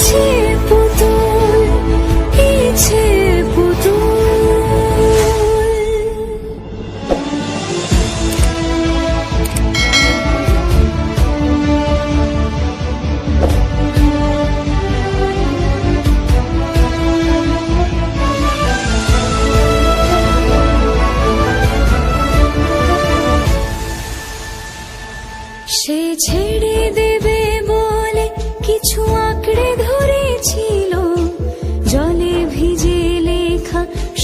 ইচ্ছে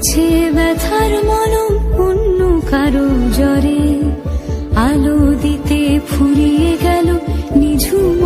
হয়েছে ব্যথার মলম অন্য কারও জ্বরে। আলো দিতে ফুরিয়ে গেল নিঝুম